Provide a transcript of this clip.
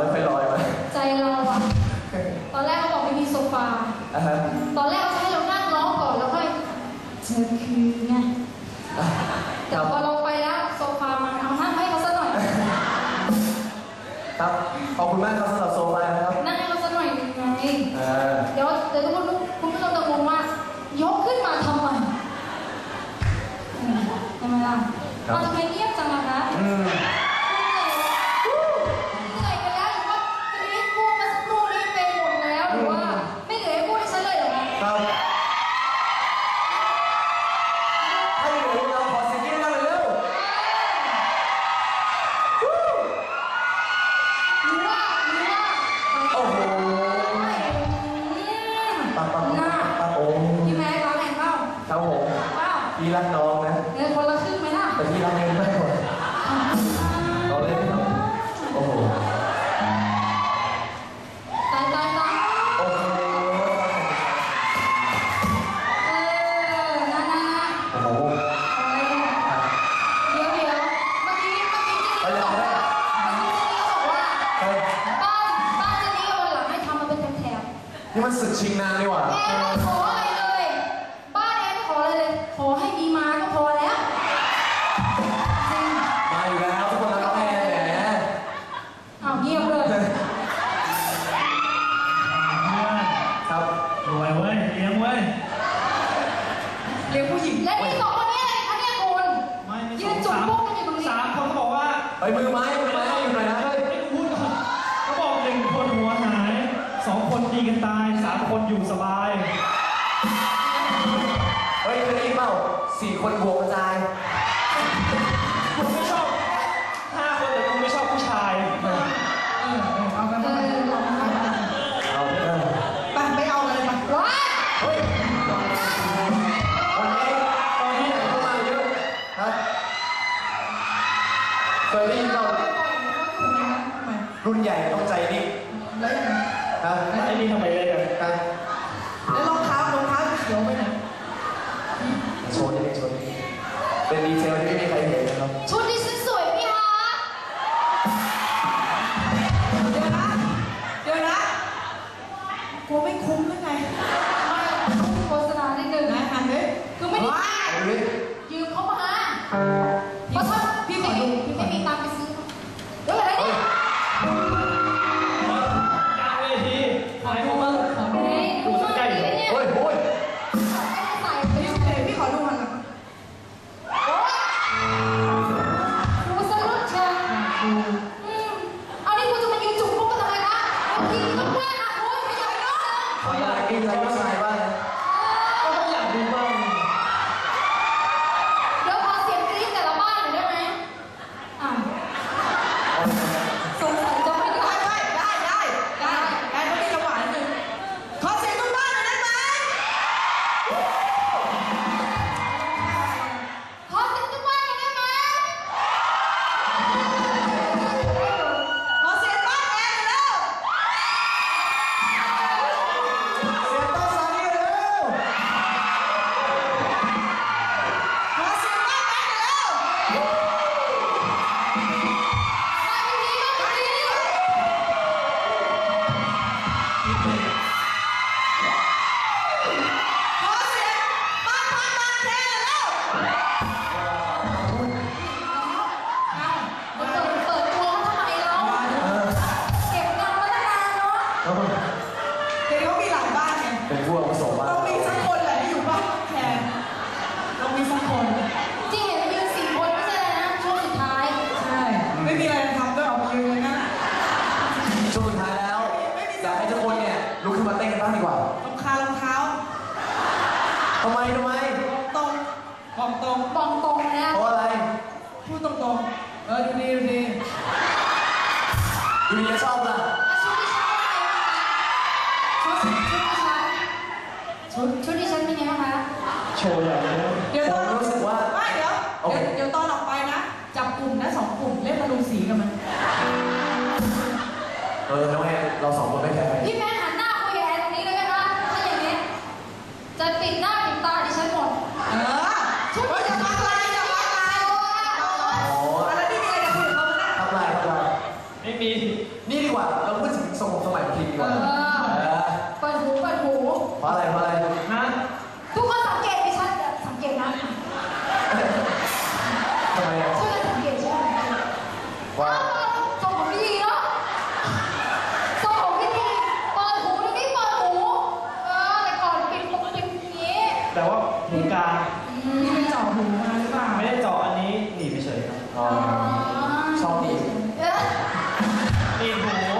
ไม่ค่อยลอยมใจเราอะตอนแรกเขาบอกไม่มีโซฟาตอนแรกเขาให้เรานั่งร้องก่อนแล้วค่อยเธอคืนไงแต่พอเราไปแล้วโซฟามันเอานั่งให้เขาซะหน่อย ครับ ขอบคุณมากครับสำหรับโซฟาครับ นั่งให้เขาซะหน่อยยังไงเดี๋ยวเดี๋ยวทุกคนคุณผู้ชมจะงงว่ายกขึ้นมาทำไมทำไมล่ะครับ มาทำไมนี่ รักน้องนะเงินคนละครึ่งไหมล่ะแต่พี่รักเองไม่หมดเราเล่นครับโอ้โหตายตายตายโอ้โหเออนะนะนะโอ้โหอะไรเนี่ยครับเดี๋ยวเดี๋ยวเมื่อกี้เมื่อกี้เจนนี่บอกว่าเมื่อกี้เจนนี่บอกว่าเฮ้ยบ้านบ้านเจนนี่วันหลังให้ทำมาเป็นแถบนี่มันศึกชิงนางนี่หว่าๆแอนไม่ขอ เลี้ยงผู้หญิงและนี่สองคนนี้อะไรคะเนี่ยคุณไม่ไม่ยืนจุกพวกกันอยู่ตรงนี้สามคนเขาบอกว่าเฮ้ยมือไม้มือไม้ให้อยู่หน่อยนะเฮ้ยให้กูพูดก่อนเขาบอกหนึ่งคนหัวหายสองคนดีกันตายสามคนอยู่สบาย เฮ้ยเคยได้ยินเปล่าสี่คนบวกกระจาย เคยได้ยินเปล่าทำไมรุ่นใหญ่ต้องใจนิ่งแล้วยังไงฮะไอ้นี่ทำไมเลยกันฮะแล้วรองเท้ารองเท้าเขียวไปไหนโชว์นิดนึงโชว์นิดนึงเป็นดีเทลที่ไม่มีใครเห็นนะครับชุดที่ฉันสวยไหมคะเดี๋ยวนะเดี๋ยวนะกลัวไม่คุ้มหรือไงไม่โฆษณานิดนึงนะหันเลยคือไม่ได้ว้าเอาดิยืมเขามา บอกตรงบอกตรงนะเพราะอะไร พูดตรงๆ เออดูดีดูดีดูดีจะชอบล่ะชุดที่ฉันเป็นไงบ้างคะชุดชุดชุดที่ฉันเป็นไงบ้างคะโชว์อย่างนี้เดี๋ยวตอนผมรู้สึกว่าไม่เดี๋ยวโอเคเดี๋ยวเดี๋ยวตอนออกไปนะ จับกลุ่มนะสองกลุ่มเล่นมาดูสีกันมันเออน้องแอนเราสองคนไม่แพ้ใครพี่แม่หันหน้าคุยกับแอนตรงนี้เลยไหมคะถ้าอย่างนี้จะปิดหน้า มี นี่ดีกว่า เราพูดถึงสมสมัยพิดีกว่าเออปิดหูปินหูเพราะอะไรเพราะอะไรฮะทุกคนสังเกตดิฉันสังเกตนะทำไมอะช่วยกันสังเกตช่วยกันสังเกตว่า เออส่งผมไม่ดีเนาะส่งผมไม่ดีปิดหูแล้วไม่ปิดหูแต่ก่อนปิดหูปิดอย่างนี้ แต่ว่าหูกางนี่เจาะหูมาไม่ได้เจาะอันนี้หนีไปเฉยครับ อ๋อ ชอบดี เนี่หนู